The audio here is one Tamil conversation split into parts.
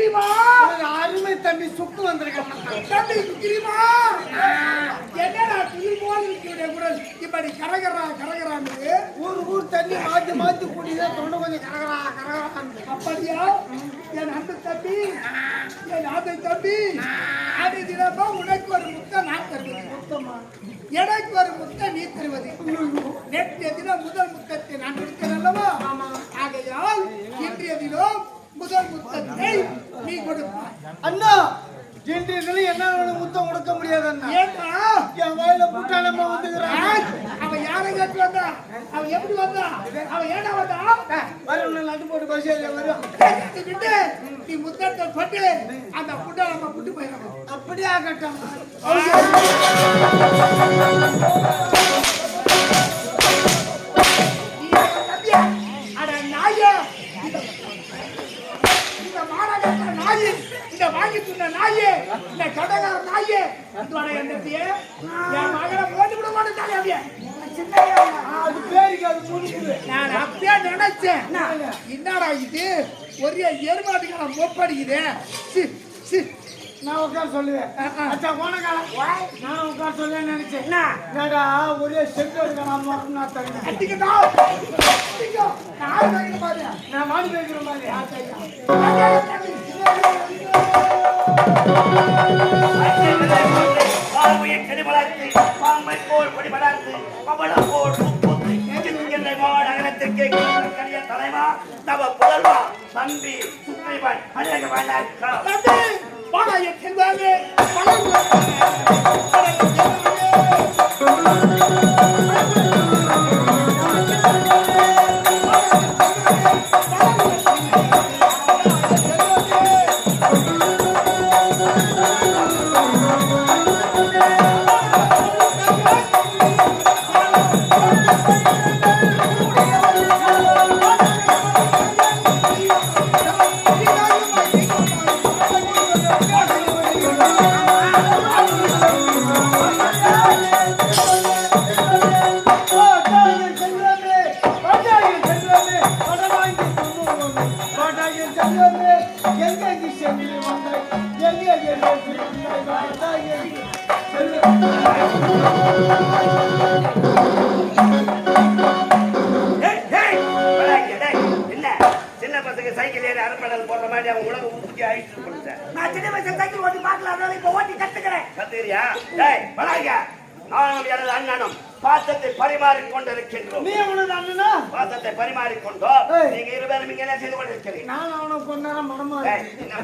அருமை தம்பி சுட்டு வந்திருக்கேன் தம்பி சுக்கிரிமா. என்னடா துளி போல் இப்படி கரகரா கரகரான்னு. ஊர் ஊர் தண்ணி மாற்றி மாற்றி கூட்டிதான் தொண்டை கொஞ்சம் கரகரா கரகரான்னு. அப்படியா? என் அன்பு தம்பி என் ஆட்டை தம்பி அது தினமும் உனக்கு ஒரு முதல் முத்தத்தை நீ கொடுப்பாய் அண்ணா இன்றைய என்ன முத்தம் கொடுக்க முடியாது ஏன்னா என் வாயில வந்துக்கிறான். அவன் யாரை கேட்டு வந்தா? அவன் எப்படி வந்தா? அவன் ஏடா வந்தா? வரும் போட்டு பசியில வரும். நீ விட்டு. நீ முத்தத்தை கொண்டு அந்த புட்டை நம்ம புட்டு போயிடணும் அப்படியே ஆகட்டும் நீ என் தம்பியா? அட நாயே! இந்த- மாநகரத்துல நாயே, இந்த வாங்கி தின்ன நாயே, இந்த கடைக்கார நாயே, இந்தோட எண்ணத்தையே, என் மகனை போட்டு விட மாட்டேன் அப்படியே. அது பேருக்கு அது முடிக்குது நான் அப்பயே நினைச்சேன். என்னடா இது? ஒரே எருமாட்டுக்கான மொப்படிக்குது. C C. நான் உட்கார சொல்லுவேன். அச்சா போன காலம் நான் உட்கார சொல்ல நினைச்சேன். என்னடா ஒரே செட்டு எடுக்கலாம் நான் தரேன் அடிக்கடா அடிக்கோ நான் ஆள் வாங்கிட்டு நான் மாடி மாதிரி. பாம்பை போல் பவளம் போல் கரிய தலைவா தவ புதல்வா தம்பி சுக்ரீவன் அநேக வணக்கம் தம்பி வாடா வராங்க, டேய். என்ன? சின்ன பசங்க சைக்கிள் ஏறி அரப்படல் போடுற மாதிரி அவன் உலக ஊருக்கு ஆயிட்டு நான் சின்ன வயசுல சைக்கிள் ஓட்டி பார்க்கல அதனால இப்ப ஓட்டி கத்துக்கிறேன். கத்துக்கிறியா? டேய் வராங்க. நானும் எனது அண்ணனும் பாசத்தை பரிமாறிக் கொண்டிருக்கின்றோம் நீ அவனது அண்ணனா? பாசத்தை பரிமாறிக் கொண்டோம் ஏய். நீங்க இருவரும் இங்க என்ன செய்து கொண்டிருக்கிறீங்க நான் அவனை மனமா ஏய், என்ன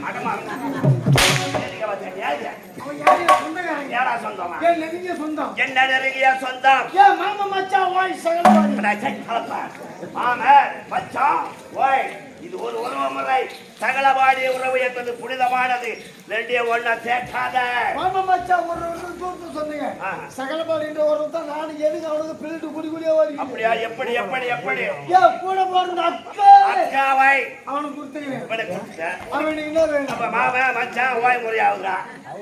சொந்தக்காரங்க யாரா? சொந்தமா? ஏன் நெருங்கிய சொந்தம். என்ன நெருங்கிய சொந்தம். ஏன் மாமா மச்சான் வாய் சகல்வாடி அடச்சே, கலப்பா. மாம மச்சான் ஓய் இது ஒரு உறவு முறை சகலவாடி உறவு என்பது புனிதமானது. ரெண்டே ஒண்ணா சேர்க்காத. மாமா மச்சான் ஒரு ஒரு தூரத்து சொன்னீங்க. சகலபாடின்ற ஒரு தான் நான் எதுக்கு அவனுக்கு பிள்ளைட்டு குடி குடியா வருகிறேன்? அப்படியா? எப்படி எப்படி எப்படி? கூட பிறந்த அக்கா. அக்காவை. அவனுக்கு கொடுத்துக்கிறேன். அவனுக்கு என்ன வேணும்? மாம மச்சான் ஓய் முறையாகுதா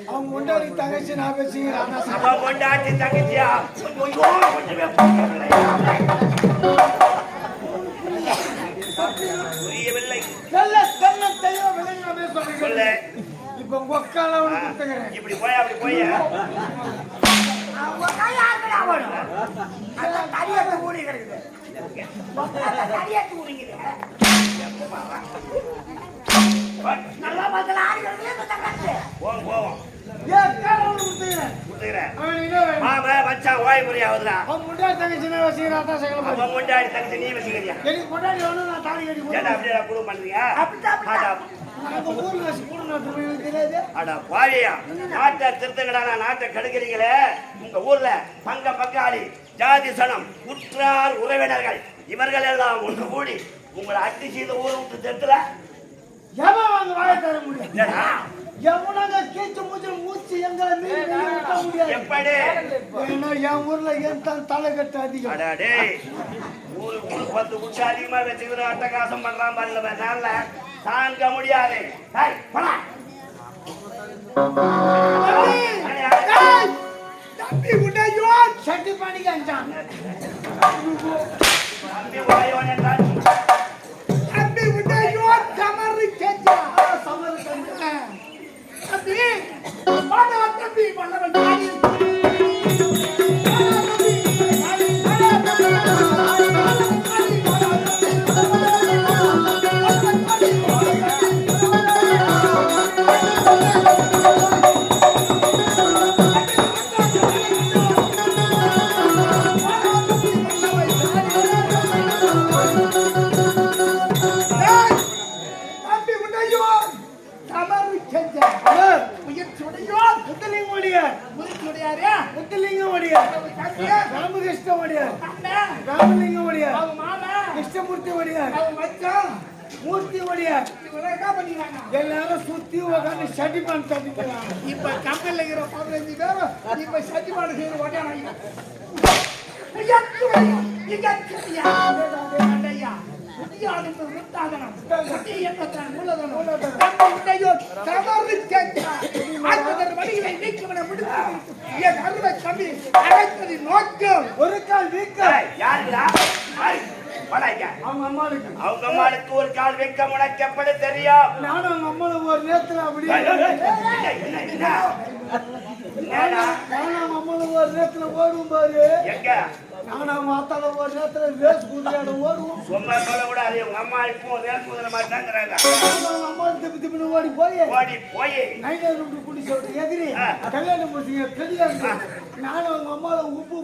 அவன் கொண்டாடி தங்கச்சி நான் பேசுகிறேன் அப்ப கொண்டாட்டி தங்கச்சியா? கொஞ்சமே நல்ல விளங்காமே சொல்லு. சொல்லுங்க இப்ப கொக்கால அவனுக்கு கொடுத்துக்கிறேன். இப்படி போய் அப்படி போய். ஏன் கால அவனுக்கு கொடுத்துக்கிறேன் கொடுத்துக்கிறேன் அவனுக்கு என்ன வேணும் மாம ஓய் அவன் தங்கச்சி நான் தான் தங்கச்சி நீ எனக்கு வேணும் நான் தாலி கட்டி ஏடா அப்படியே வச்சு கூட நான் எனக்கு தெரியாது. அடா பாவியா நாட்டை திருத்தங்கடா நாட்டை கெடுக்கிறீங்களே? உங்க ஊர்ல பங்க பங்காளி ஜாதி சனம் உற்றார் உறவினர்கள் இவர்கள் எல்லாம் ஒன்று கூடி உங்களை அட்டி செய்த ஊரை விட்டு தெத்துல எவன் வாங்க வாய தர முடியும் எவனாங்க கீச்சு மூச்சு மூச்சு எங்களை மீறி வெளிய விட்ட முடியாது. ஏன்னா என் ஊர்ல என் தான் தலை கட்டு அதிகம். ஊருக்கு பத்து குச்சி அதிகமா வச்சுக்கிற அட்டகாசம் பண்றான் பாருங்க அதனால தாங்க முடியாது. தம்பி சட்டி தம்பி தம்பி முத்துலிங்க ஒடியார் முயற்சியுடையாரே முத்துலிங்க ஒடியார் தம்பியே? ராமகிருஷ்ண ஒடியார் அண்ணன் ராமலிங்க ஒடியார் அவங்க மாமா? கிருஷ்ணமூர்த்தி ஒடியார் அவங்க மச்சான்? மூர்த்தி ஒடியார் இவங்க என்ன பண்ணிக்கிறாங்க? எல்லாரும் சுத்தி உட்காந்து சட்டிப்பான் தட்டிக்கிறாங்க இப்ப கம்பெனில இருக்கிற பதினஞ்சு பேரும் இப்ப சத்தியமான செய்து ஓட்டாங்க நோக்கம். ஒரு கால் வீக்க ஏய், யாருடா? ஏய், வாடா இங்க. அவங்க அம்மாவுக்கு அவங்க அம்மாளுக்கு ஒரு கால் வைக்க உனக்கு எப்படி தெரியும்? நானும் அவங்க அம்மாவை ஒரு நேரத்துல? நானும் அம்மாவை ஒரு நேரத்துல ஓடுவோம் பாரு. எங்க? நானும் அவங்க அத்தால ஒரு நேரத்துல குதிரையாட சும்மா சொல்லக்கூடாது. உங்க அம்மா இப்போ ரேல் குதிரை மாதிரி தாங்கிறாங்க அம்மா திப்பு திப்புன்னு ஓடி போய். ஓடி போய் நைட் ரூம் குடி சொல்லிட்டு எதிரி. கல்யாணம் முடிச்சுங்க கல்யாணம் நானும் அவங்க அம்மாவை உப்பு